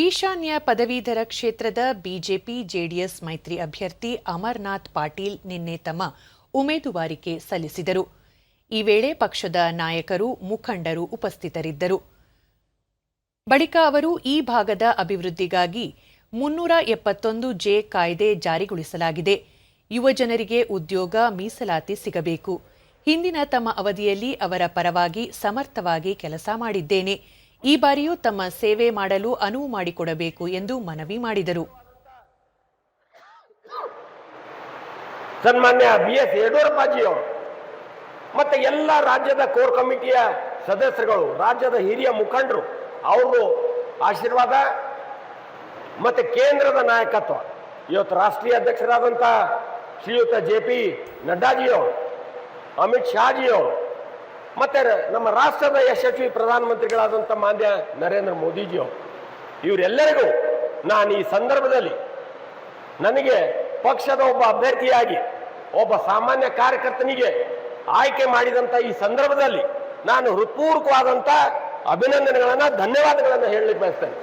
ಈಶಾನ್ಯ ಪದವೀಧರ ಕ್ಷೇತ್ರದ ಬಿಜೆಪಿ, ಜೆಡಿಎಸ್ ಮೈತ್ರಿ ಅಭ್ಯರ್ಥಿ ಅಮರ್ನಾಥ್ ಪಾಟೀಲ್ ನಿನ್ನೆ ತಮ್ಮ ಉಮೇದುವಾರಿಕೆ ಸಲ್ಲಿಸಿದರು. ಈ ವೇಳೆ ಪಕ್ಷದ ನಾಯಕರು, ಮುಖಂಡರು ಉಪಸ್ಥಿತರಿದ್ದರು. ಬಳಿಕ ಅವರು ಈ ಭಾಗದ ಅಭಿವೃದ್ಧಿಗಾಗಿ ಮುನ್ನೂರ ಎಪ್ಪತ್ತೊಂದು ಜೆ ಕಾಯ್ದೆ ಜಾರಿಗೊಳಿಸಲಾಗಿದೆ. ಯುವಜನರಿಗೆ ಉದ್ಯೋಗ, ಮೀಸಲಾತಿ ಸಿಗಬೇಕು. ಹಿಂದಿನ ತಮ್ಮ ಅವಧಿಯಲ್ಲಿ ಅವರ ಪರವಾಗಿ ಸಮರ್ಥವಾಗಿ ಕೆಲಸ ಮಾಡಿದ್ದೇನೆ. ಈ ಬಾರಿಯೂ ತಮ್ಮ ಸೇವೆ ಮಾಡಲು ಅನುವು ಮಾಡಿಕೊಡಬೇಕು ಎಂದು ಮನವಿ ಮಾಡಿದರು. ಸನ್ಮಾನ್ಯ ಬಿ ಎಸ್ ಯಡಿಯೂರಪ್ಪಾಜಿ ಅವರು, ಮತ್ತೆ ಎಲ್ಲ ರಾಜ್ಯದ ಕೋರ್ ಕಮಿಟಿಯ ಸದಸ್ಯರುಗಳು, ರಾಜ್ಯದ ಹಿರಿಯ ಮುಖಂಡರು, ಅವರು ಆಶೀರ್ವಾದ ಮತ್ತೆ ಕೇಂದ್ರದ ನಾಯಕತ್ವ. ಇವತ್ತು ರಾಷ್ಟ್ರೀಯ ಅಧ್ಯಕ್ಷರಾದಂತಹ ಶ್ರೀಯುತ ಜೆ ಪಿ ನಡ್ಡಾಜಿಯವರು ಅಮಿತ್ ಶಾಜಿಯವರು ಮತ್ತೆ ನಮ್ಮ ರಾಷ್ಟ್ರದ ಯಶಸ್ವಿ ಪ್ರಧಾನಮಂತ್ರಿಗಳಾದಂಥ ಮಾನ್ಯ ನರೇಂದ್ರ ಮೋದಿಜಿಯವರು, ಇವರೆಲ್ಲರಿಗೂ ನಾನು ಈ ಸಂದರ್ಭದಲ್ಲಿ ನನಗೆ ಪಕ್ಷದ ಒಬ್ಬ ಅಭ್ಯರ್ಥಿಯಾಗಿ, ಒಬ್ಬ ಸಾಮಾನ್ಯ ಕಾರ್ಯಕರ್ತನಿಗೆ ಆಯ್ಕೆ ಮಾಡಿದಂಥ ಈ ಸಂದರ್ಭದಲ್ಲಿ ನಾನು ಹೃತ್ಪೂರ್ವಕವಾದಂಥ ಅಭಿನಂದನೆಗಳನ್ನು, ಧನ್ಯವಾದಗಳನ್ನು ಹೇಳಲಿಕ್ಕೆ ಬಯಸ್ತೇನೆ.